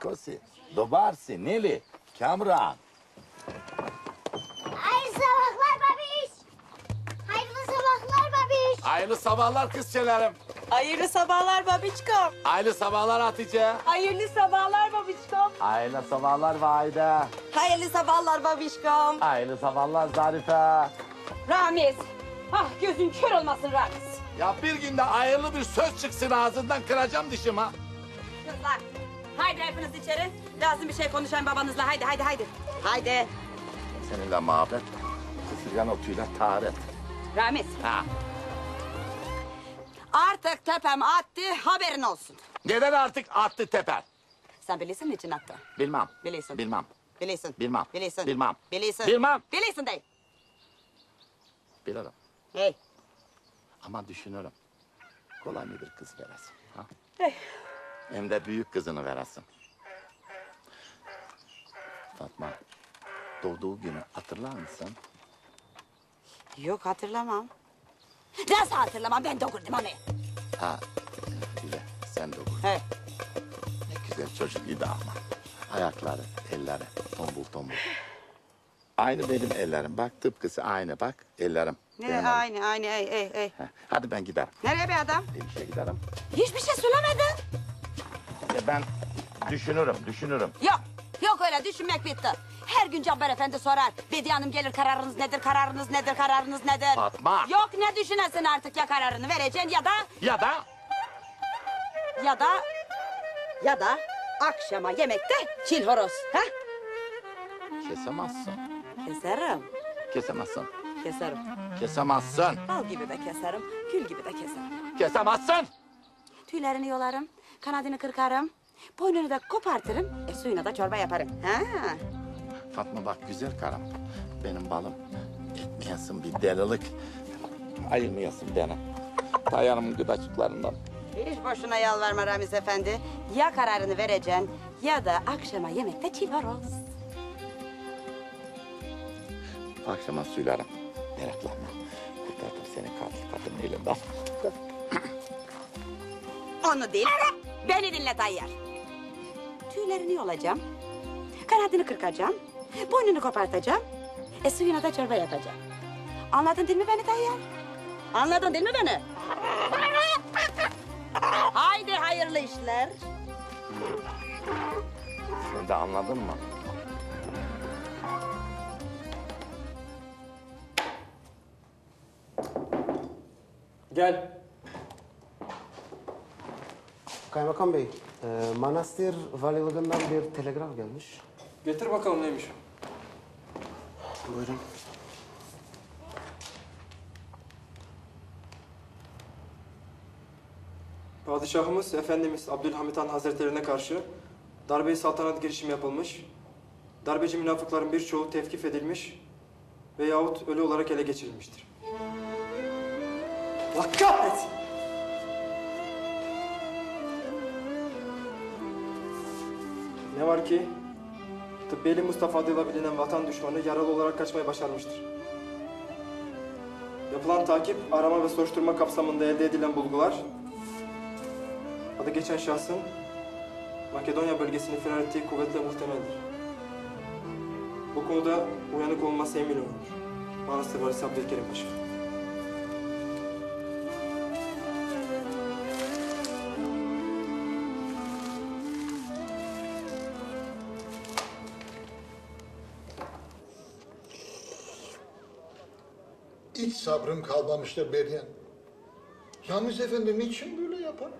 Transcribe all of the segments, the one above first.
Kakosi, Dobarsi, Neli, Kamran. Hayırlı sabahlar babiş. Hayırlı sabahlar babiş. Hayırlı sabahlar kızçelerim. Hayırlı sabahlar babiçkom. Hayırlı sabahlar Hatice. Hayırlı sabahlar babiçkom. Hayırlı sabahlar Vahide. Hayırlı sabahlar babişkom. Hayırlı sabahlar Zarife. Ramiz. Ah gözün kör olmasın Ramiz. Ya bir günde hayırlı bir söz çıksın ağzından kıracağım dişimi. ha. Kızlar. Haydi hepiniz içeri. Lazım bir şey konuşayım babanızla. Haydi haydi haydi. Haydi. Seninle muhabbet, kısırgan otuyla taharet. Ramiz. Ha. Artık tepem attı haberin olsun. Neden artık attı teper? Sen bilirsin niçin attı? Bilmem. Biliyorsun. Bilmem. Bilirsin. Bilmem. Bilirsin. Bilmem. Bilirsin. Bilmem. Bilirsin değil. Bilirim. Hey. Ama düşünürüm. Kolay mı bir kız veresin? Ha? Hey. Hem de büyük kızını veresin. Fatma, doğduğu günü hatırlar mısın? Yok hatırlamam. Nasıl hatırlamam ben doğurdum hani. Ha, bile sen doğdun. He. Ne güzel çocuk idi ama. Ayakları, elleri tombul tombul. Aynı benim ellerim. Bak tıpkısı aynı bak ellerim. Ne Benim aynı aynı ey ey ey. Heh, Hadi ben giderim. Nereye be adam? Bir işe giderim. Hiçbir şey söylemedin. E ben düşünürüm, düşünürüm. Yok. Yok öyle düşünmek bitti. Her gün Cabbar Efendi sorar. Bediye Hanım gelir kararınız nedir, kararınız nedir, kararınız nedir? Fatma. Yok ne düşünesin artık ya kararını vereceksin ya da Ya da ya da ya da akşama yemekte çil horoz. Ha? kesemezsin. Keserim. Kesemezsin. Keserim. Kesemezsin. Bal gibi de keserim, gül gibi de keserim. Kesemezsin. Tüylerini yolarım, kanadını kırkarım, boynunu da kopartırım, e, suyuna da çorba yaparım. Ha? Fatma bak güzel karım. Benim balım. Etmeyesin bir delilik. Ayırmayasın beni. Dayanımın gıdacıklarından. Hiç boşuna yalvarma Ramiz Efendi. Ya kararını vereceksin ya da akşama yemekte çil horoz. Akşama söylerim. Meraklanma. Kurtardım seni katil kadının elinden. Onu değil, beni dinle Tayyar. Tüylerini yolacağım, kanadını kırkacağım, boynunu kopartacağım, e suyuna da çorba yapacağım. Anladın değil mi beni Tayyar? Anladın değil mi beni? Haydi hayırlı işler. Sen de anladın mı? Gel. Kaymakam Bey, e, Manastır Valiliğinden bir telegraf gelmiş. Getir bakalım neymiş. Buyurun. Padişahımız Efendimiz Abdülhamit Han Hazretlerine karşı darbe-i saltanat girişimi yapılmış. Darbeci münafıkların birçoğu tevkif edilmiş veyahut ölü olarak ele geçirilmiştir. Allah kahretsin! Ne var ki Tıbbiyeli Mustafa adıyla bilinen vatan düşmanı yaralı olarak kaçmayı başarmıştır. Yapılan takip, arama ve soruşturma kapsamında elde edilen bulgular adı geçen şahsın Makedonya bölgesini firar ettiği kuvvetle muhtemeldir. Bu konuda uyanık olması emin olunur. Manastır Valisi Abdülkerim Paşa. Hiç sabrım kalmamıştır Beriyen. Ramiz Efendi niçin böyle yapar?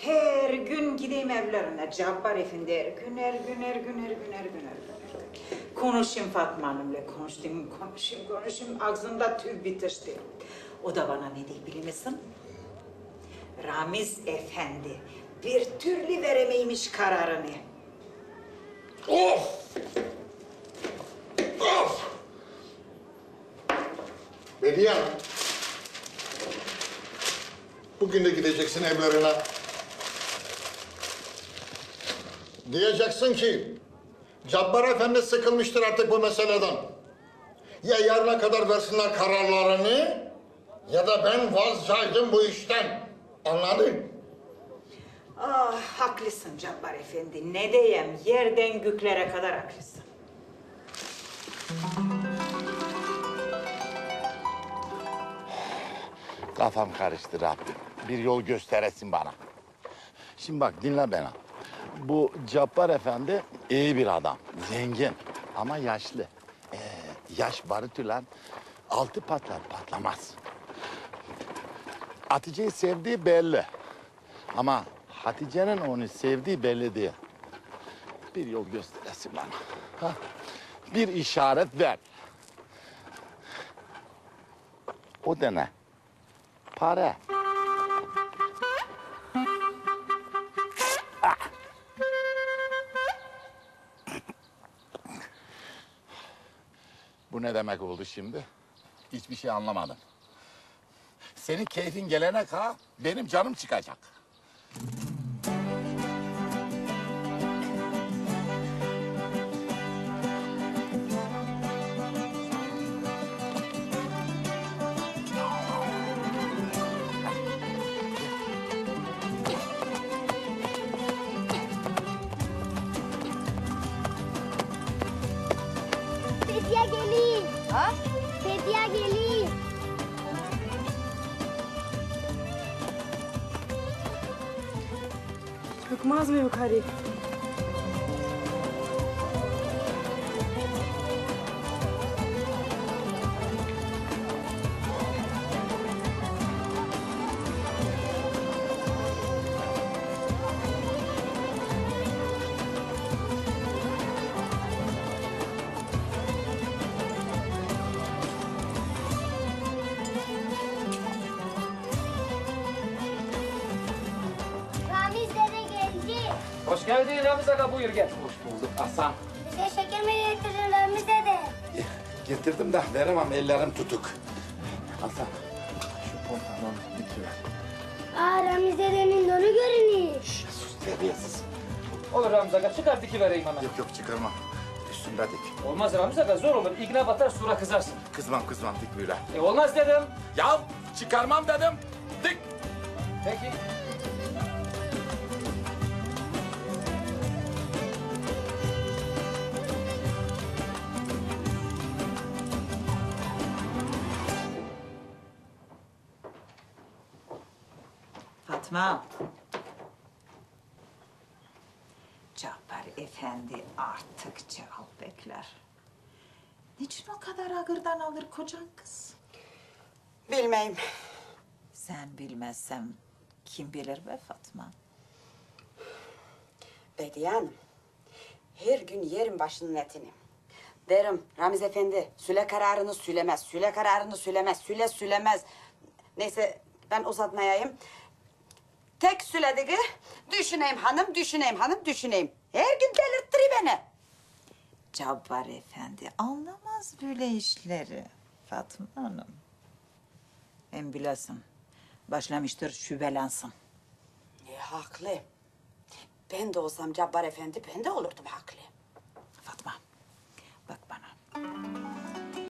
Her gün gideyim evlerine Cabbar Efendi her gün her gün her gün her gün her gün her gün. Konuşayım Fatma Hanım'la konuştum konuşayım konuşayım ağzımda tüy bitirdi. O da bana ne diye bilir misin? Ramiz Efendi bir türlü veremeymiş kararını. Of! Of! Beriyen. Bugün de gideceksin evlerine. Diyeceksin ki Cabbar Efendi sıkılmıştır artık bu meseleden. Ya yarına kadar versinler kararlarını ya da ben vazgeçtim bu işten. Anladın? Ah haklısın Cabbar Efendi. Ne diyeyim yerden göklere kadar haklısın. Kafam karıştı Rabbim. Bir yol gösteresin bana. Şimdi bak dinle beni. Bu Cabbar Efendi iyi bir adam. Zengin ama yaşlı. Ee, yaş barut ulan altı patlar patlamaz. Hatice'yi sevdiği belli. Ama Hatice'nin onu sevdiği belli değil. Bir yol gösteresin bana. Ha? Bir işaret ver. O da ne? Para. Ah! Bu ne demek oldu şimdi? Hiçbir şey anlamadım. Senin keyfin gelene kadar benim canım çıkacak. Çıkmaz mı yukarı? Hoş geldin Ramiz Aga buyur gel. Hoş bulduk Hasan. Bize şeker mi getirdin Ramiz dede? Getirdim de veremem ellerim tutuk. Hasan şu pantolonu bitiver. Aa Ramiz dedenin donu görünüyor. Şş, sus terbiyesiz. Olur Ramiz Aga çıkar diki vereyim hemen. Yok yok çıkarma. Üstünde dik. Olmaz Ramiz Aga zor olur. İğne batar sura kızarsın. Kızmam kızmam dik böyle. E olmaz dedim. Ya çıkarmam dedim. Dik. Peki. Fatma. Cabbar Efendi artık cevap bekler. Niçin o kadar ağırdan alır kocan kız? Bilmeyim. Sen bilmezsem kim bilir be Fatma? Bediye Hanım. Her gün yerim başının etini. Derim Ramiz Efendi süle kararını sülemez, süle kararını sülemez, süle sülemez. Neyse ben uzatmayayım. Tek sülediği düşüneyim hanım, düşüneyim hanım, düşüneyim. Her gün delirttiriyor beni. Cabbar Efendi anlamaz böyle işleri Fatma Hanım. Hem bilesin başlamıştır şüphelansın. E, haklı. Ben de olsam Cabbar Efendi ben de olurdum haklı. Fatma bak bana.